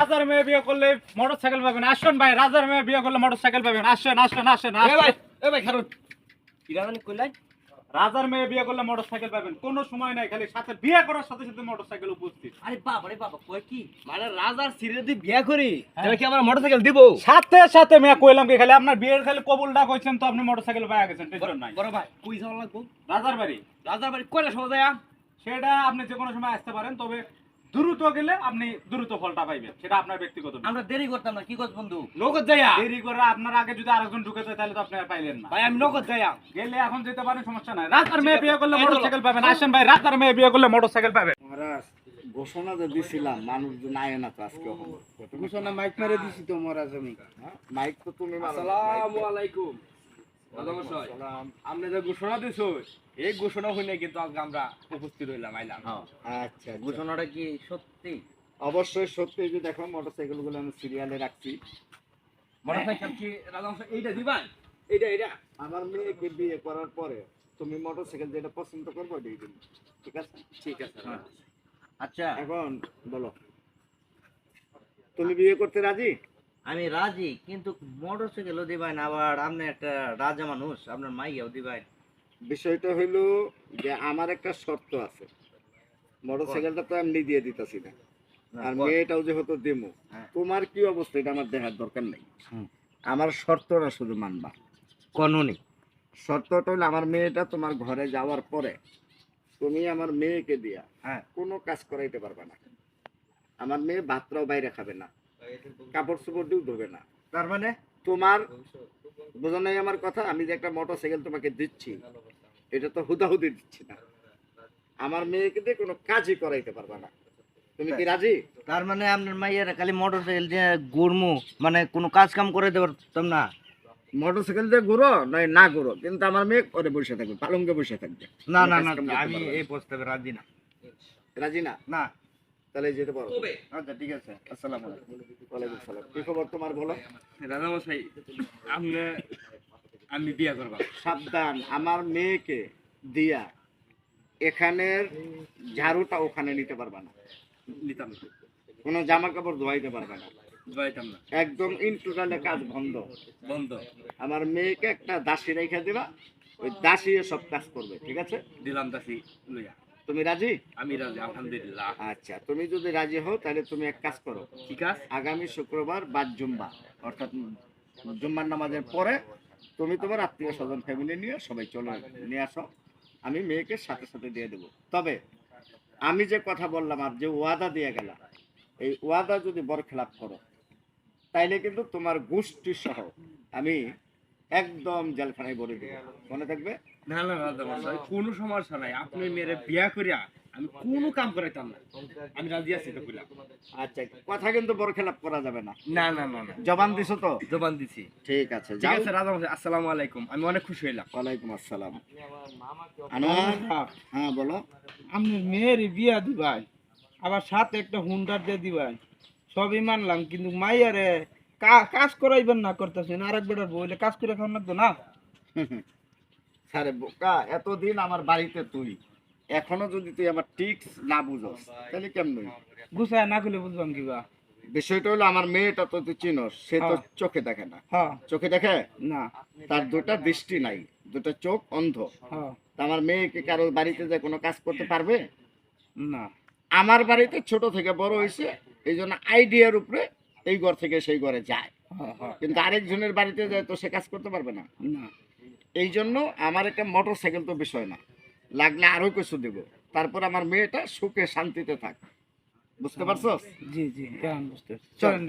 রাজার মেয়ে বিয়ে করলে মোটর সাইকেল পাবেন। আসেন ভাই রাজার মেয়ে বিয়ে করলে মোটর সাইকেল পাবেন। আসেন আসেন আসেন ভাই আসেন। এ ভাই খারুন। কিরা কইলাই রাজার মেয়ে বিয়ে করলে মোটর সাইকেল পাবেন। কোনো সময় নাই খালি সাথে বিয়ে করার সাথে সাথে মোটর সাইকেল উপস্থিত। আরে বাবা রে বাবা কই কি? মানে রাজার সিরে যদি বিয়া করি তাহলে কি আমার মোটরসাইকেল দিব? সাথে সাথে মেয়ে কইলাম কি খালি আপনার বিয়ের খালি কবুল কবুলটা কইছেন তো আপনি মোটর সাইকেল পাওয়া গেছেন টেনশন নাই। বড় ভাই কই যাওয়া লাগবো? রাজার বাড়ি। রাজার বাড়ি কয়টা সময় যায়? সেটা আপনি যে কোনো সময় আসতে পারেন তবে দ্রুত গেলে আপনি দ্রুত ফলটা পাইবেন সেটা আপনার ব্যক্তিগত আমরা দেরি করতাম না কি করছ বন্ধু? নগদ যাইয়া। দেরি করে আপনার আগে যদি আরেকজন ঢুকে যায় তাহলে তো আপনি পাইলেন না। ভাই আমি নগদ যাইয়া। গেলে এখন যেতে পারেন সমস্যা নাই। রাস্তার মেয়ে বিয়ে করলে মোটরসাইকেল পাবেন। আসেন ভাই রাস্তার মেয়ে বিয়ে করলে মোটরসাইকেল পাবেন। মহারাজ ঘোষণা তো দিছিলাম মানুষজন আয় না তো আজকে ঘোষণা মাইক মেরে দিছি তো মহারাজ আমি। হ্যাঁ? মাইক তো তুমি আসসালামু আলাইকুম। আপনি যে ঘোষণা দিছো এই ঘোষণা হইলে কিন্তু আজকে আমরা উপস্থিত হইলাম আইলাম। আচ্ছা আচ্ছা। ঘোষণাটা কি সত্যি? অবশ্যই সত্যি যে দেখো মোটরসাইকেলগুলো আমি সিরিয়ালে রাখছি। মোটরসাইকেল কি রাজা এইটা দিবান? এইটা এইটা। আমার মেয়েকে বিয়ে করার পরে তুমি মোটরসাইকেল যেটা পছন্দ করব দিয়ে দিন ঠিক আছে? ঠিক আছে আচ্ছা। এখন বলো তুমি বিয়ে করতে রাজি? আমি রাজি কিন্তু মোটরসাইকেলও দিবেন আবার আপনি একটা রাজা মানুষ আপনার মাইয়াও দিবেন বিষয়টা হইল যে আমার একটা শর্ত আছে। মোটরসাইকেলটা তো এমনি দিয়ে দিতেছি না। আর মেয়েটাও যেহেতু দেমো হ্যাঁ। তোমার কি অবস্থা? এটা আমার দেখার দরকার নেই। আমার শর্তটা শুধু মানবা। কনুনি। শর্তটা হলো আমার মেয়েটা তোমার ঘরে যাওয়ার পরে তুমি আমার মেয়েকে দিয়া হ্যাঁ। কোনো কাজ করাইতে পারবে না। আমার মেয়ে ভাতটাও বাইরে খাবে না। কাপড় চোপড় দিয়েও ধোবে না। তার মানে? তোমার বোঝা নাই আমার কথা আমি যে একটা মোটর সাইকেল তোমাকে দিচ্ছি এটা তো হুদাহুদি দিচ্ছি না। আমার মেয়েকে দিয়ে কোনো কাজই করাইতে পারবে না। তুমি কি রাজি? তার মানে আপনার মাইয়ারা খালি মোটরসাইকেল দিয়ে ঘুরমু মানে কোনো কাজ কাম করে না? মোটর সাইকেল দিয়ে ঘুরো নয় না ঘুরো কিন্তু আমার মেয়ে করে বসে থাকবে পালঙ্গে বসে থাকবে। না না না আমি এই প্রস্তাবে রাজি না। রাজি না? না। তাহলে যেতে পারো। আচ্ছা ঠিক আছে। আসসালামু আলাইকুম। ওয়ালাইকুম সালাম। কি খবর তোমার বলো? রাজা মশাই আপনি আমি বিয়া করবা। সাবধান আমার মেয়েকে দিয়া এখানের ঝাড়ুটা ওখানে নিতে পারবে না। নিতাম না। কোনো জামা কাপড় ধোয়াইতে পারবে না। যাইতাম না। একদম ইন টোটালে কাজ বন্ধ। বন্ধ। আমার মেয়েকে একটা দাসী রেখে দিবা ওই দাসী সব কাজ করবে ঠিক আছে? দিলাম দাসি লইয়া। তুমি রাজি? আমি রাজি আলহামদুলিল্লাহ। আচ্ছা তুমি যদি রাজি হও তাহলে তুমি এক কাজ করো। ঠিক আছে। আগামী শুক্রবার বাদ জুম্বা অর্থাৎ জুম্মার নামাজের পরে তুমি তোমার আত্মীয় স্বজন ফ্যামিলি নিয়ে সবাই চলে নিয়ে আসো। আমি মেয়েকে সাথে সাথে দিয়ে দেবো। তবে আমি যে কথা বললাম আর যে ওয়াদা দিয়ে গেলাম এই ওয়াদা যদি বরখেলাপ করো তাইলে কিন্তু তোমার গোষ্ঠী সহ আমি একদম জেলখানায় ভরে দেবো। মনে থাকবে? না না রাজা মশাই কোনো সমস্যা নাই। আপনি মেরে বিয়া করিয়া আমি কোনো কাম করাইতাম না। আমি রাজি আছি তো কইলাম। আচ্ছা কথা কিন্তু বরখেলাপ করা যাবে না। না না না না। জবান দিছো তো? জবান দিছি। ঠিক আছে ঠিক যাও। আছে রাজা মশাই আসসালামু আলাইকুম। আমি অনেক খুশি হইলাম। ওয়ালাইকুম আসসালাম। আনোয়ার? হ্যাঁ বলো। আপনি মেয়ের বিয়া দিবাই আবার সাথে একটা হুন্ডার দিয়ে দিবাই। সবই মানলাম কিন্তু মাইয়ারে কাজ করাইবেন না করতেছেন আরেক বেটার বইলে কাজ করে খাওয়ান লাগতো না? স্যারে বোকা এতদিন আমার বাড়িতে তুই এখনও যদি তুই আমার টিক্স না বুঝস তাহলে কেমন? গুছায় না খুলে বুঝবাম কিবা বিষয়টা হলো আমার মেয়েটা তো তুই চিনস সে তো হ্যাঁ। চোখে দেখে না। হ্যাঁ। চোখে দেখে? না। তার দুটা দৃষ্টি নাই দুটা চোখ অন্ধ। হ্যাঁ। আমার মেয়েকে কারও বাড়িতে যে কোনো কাজ করতে পারবে? না। আমার বাড়িতে ছোট থেকে বড় হয়েছে এই জন্য আইডিয়ার উপরে এই ঘর থেকে সেই ঘরে যায়। হ্যাঁ হ্যাঁ। কিন্তু আরেকজনের বাড়িতে যায় তো সে কাজ করতে পারবে না? এই জন্য আমার একটা মোটর সাইকেল তো বিষয় না। লাগলে আরও কিছু দেব। তারপর আমার মেয়েটা সুখে শান্তিতে থাক। বুঝতে পারছ জি জি বুঝতে পারছি। চলেন।